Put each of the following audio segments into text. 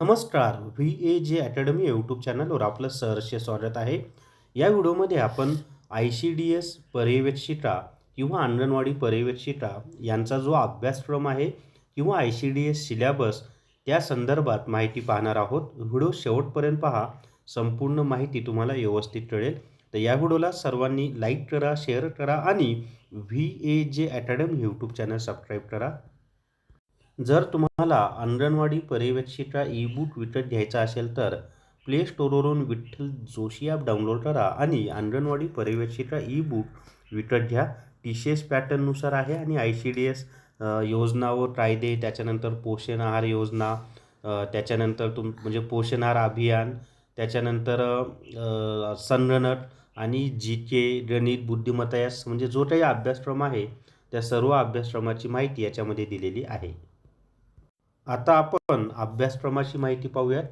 नमस्कार. V A जे academy YouTube चॅनलवर आपलं सहर्ष स्वागत आहे. या व्हिडिओमध्ये आपण आय सी डी एस पर्यवेक्षिका किंवा अंगणवाडी पर्यवेक्षिका यांचा जो अभ्यासक्रम आहे किंवा I C D S syllabus त्या संदर्भात माहिती पाहणार आहोत. व्हिडिओ शेवटपर्यंत पहा. संपूर्ण माहिती तुम्हाला व्यवस्थित कळेल. तर या व्हिडिओला सर्वांनी लाईक करा शेअर करा आणि व्ही ए जे अकॅडमी यूट्यूब चॅनल सबस्क्राईब करा. जर तुम्हाला अंगणवाडी पर्यवेक्षिका ई बुक विकत घ्यायचा असेल तर प्ले स्टोरवरून विठ्ठल जोशी ॲप डाउनलोड करा आणि अंगणवाडी पर्यवेक्षिका ई बुक विकत घ्या. टी सी एस पॅटर्ननुसार आहे आणि आय सी डी एस योजना व कायदे त्याच्यानंतर पोषण आहार योजना त्याच्यानंतर तुम म्हणजे पोषण आहार अभियान त्याच्यानंतर संगणक आणि जी के गणित बुद्धिमत्ता या म्हणजे जो काही अभ्यासक्रम आहे त्या सर्व अभ्यासक्रमाची माहिती याच्यामध्ये दिलेली आहे. आता आपण अभ्यासक्रमाची माहिती पाहूयात.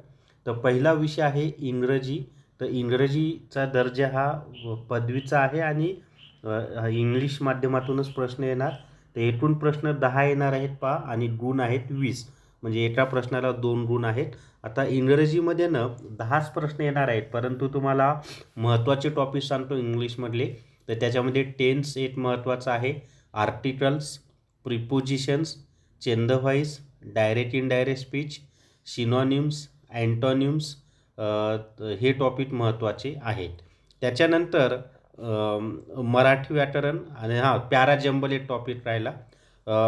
तर पहिला विषय आहे इंग्रजी. तर इंग्रजीचा दर्जा हा पदवीचा आहे आणि इंग्लिश माध्यमातूनच प्रश्न येणार. तर एकूण प्रश्न दहा येणार आहेत पहा आणि गुण आहेत वीस. म्हणजे एका प्रश्नाला दोन गुण आहेत. आता इंग्रजीमध्ये न दहाच प्रश्न येणार आहेत. परंतु तुम्हाला महत्त्वाचे टॉपिक सांगतो इंग्लिशमधले. तर त्याच्यामध्ये टेन्स एक महत्त्वाचा आहे. Articles prepositions change voice direct indirect speech synonyms antonyms हे टॉपिक महत्त्वाचे आहेत. त्याच्यानंतर मराठी व्याकरण आणि हां पॅरा जंबल एक टॉपिक राहिला.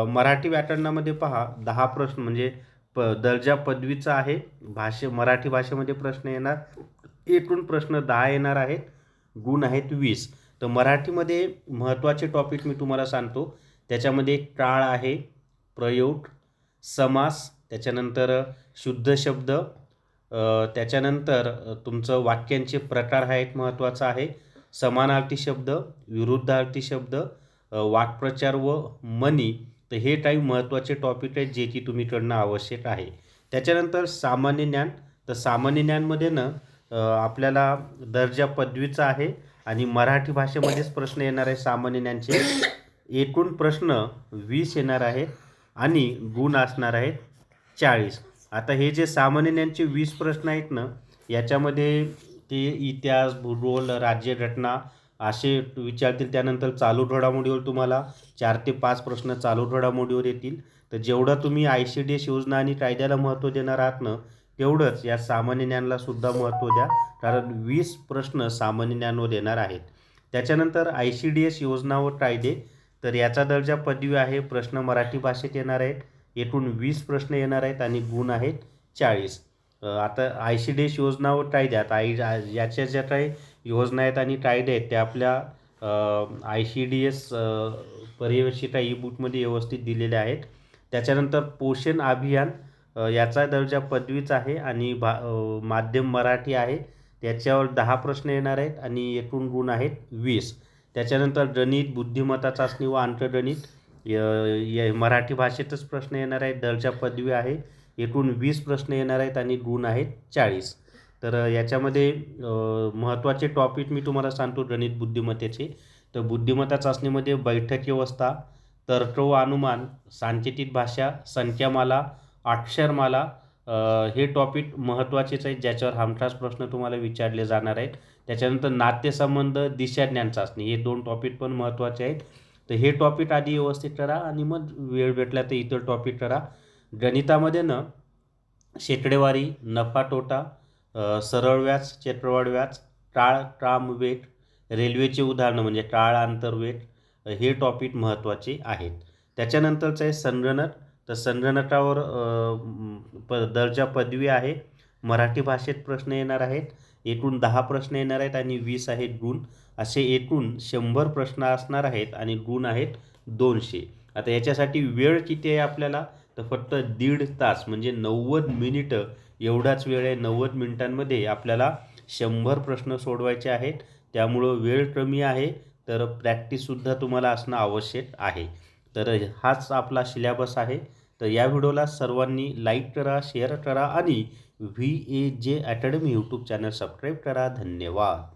मराठी व्याकरणामध्ये पहा दहा प्रश्न म्हणजे प दर्जा पदवीचा आहे भाषे मराठी भाषेमध्ये प्रश्न येणार एकूण प्रश्न दहा येणार आहेत गुण आहेत वीस. तर मराठीमध्ये महत्त्वाचे टॉपिक मी तुम्हाला सांगतो त्याच्यामध्ये काळ आहे प्रयोग समास त्याच्यानंतर शुद्ध शब्द त्याच्यानंतर तुमचं वाक्यांचे प्रकार हा एक महत्त्वाचा आहे. समानार्थी शब्द विरुद्धार्थी शब्द वाक्प्रचार व मनी तर हे काही महत्त्वाचे टॉपिक आहेत जे की तुम्ही करणं आवश्यक आहे. त्याच्यानंतर सामान्य ज्ञान तर सामान्य ज्ञानमध्ये ना आपल्याला दर्जा पदवीचा आहे आणि मराठी भाषेमध्येच प्रश्न येणार आहे सामान्य ज्ञानचे. एकूण प्रश्न वीस येणार आहेत. आणि गुण असणार आहेत चाळीस. आता हे जे सामान्य ज्ञानचे वीस प्रश्न आहेत ना याच्यामध्ये ते इतिहास भूगोल राज्यघटना असे विचारतील. त्यानंतर चालू घडामोडीवर तुम्हाला चार ते पाच प्रश्न चालू घडामोडीवर येतील. तर जेवढं तुम्ही आय सी डी एस योजना आणि कायद्याला महत्त्व देणार आहात ना तेवढंच या सामान्य ज्ञानला सुद्धा महत्त्व द्या. कारण वीस प्रश्न सामान्य ज्ञानवर येणार आहेत. त्याच्यानंतर आय सी डी एस योजना व कायदे तर याचा दर्जा पदवी आहे प्रश्न मराठी भाषेत येणार आहेत. एकूण वीस प्रश्न येणार आहेत आणि गुण आहेत चाळीस. आता आय सी डी एस योजना व कायद्यात आय याच्या ज्या काही योजना आहेत आणि कायदे आहेत त्या आपल्या आय सी डी एस पर्यवेक्षिका ई बुकमध्ये व्यवस्थित दिलेल्या आहेत. त्याच्यानंतर पोषण अभियान याचा दर्जा पदवीच आहे आणि भा माध्यम मराठी आहे. त्याच्यावर दहा प्रश्न येणार आहेत आणि एकूण गुण आहेत वीस. त्याच्यानंतर गणित बुद्धिमत्ता चाचणी व अंकगणित य- य- मराठी भाषेतच प्रश्न येणार आहेत. दर्जा पदवी आहे. एकूण वीस प्रश्न येणार आहेत आणि गुण आहेत चाळीस. तर याच्यामध्ये महत्त्वाचे टॉपिक मी तुम्हाला सांगतो गणित बुद्धिमत्तेचे. तर बुद्धिमत्ता चाचणीमध्ये बैठक व्यवस्था तर्क व अनुमान सांकेतिक भाषा संख्यामाला अक्षरमाला हे टॉपिक महत्त्वाचेच आहेत ज्याच्यावर हमखास प्रश्न तुम्हाला विचारले जाणार आहेत. त्याच्यानंतर नातेसंबंध दिशाज्ञान चाचणी हे दोन टॉपिक पण महत्त्वाचे आहेत. तर हे टॉपिक आधी व्यवस्थित करा आणि मग वेळ भेटला तर इतर टॉपिक करा. गणितामध्ये ना शेकडेवारी नफा तोटा सरळ व्याज चक्रवाढ व्याज टाळ ट्राम वेट रेल्वेचे उदाहरणं म्हणजे टाळ आंतरवेट हे टॉपिक महत्त्वाचे आहेत. त्याच्यानंतरचं आहे संगणक. तर संगणकावर प दर्जा पदवी आहे. मराठी भाषेत प्रश्न येणार आहेत. एकूण दहा प्रश्न येणार आहेत आणि वीस आहेत गुण. असे एकूण शंभर प्रश्न असणार आहेत आणि गुण आहेत दोनशे. आता याच्यासाठी वेळ किती आहे आपल्याला? तर फक्त दीड तास म्हणजे नव्वद मिनिटं. एवढाच वेळ आहे नव्वद मिनिटांमध्ये आपल्याला शंभर प्रश्न सोडवायचे आहेत. त्यामुळं वेळ कमी आहे. तर प्रॅक्टिससुद्धा तुम्हाला असणं आवश्यक आहे. तर हाच आपला सिलॅबस आहे. तर या व्हिडिओला सर्वांनी लाईक करा शेअर करा आणि व्ही ए जे अकॅडमी यूट्यूब चॅनल सबस्क्राईब करा. धन्यवाद.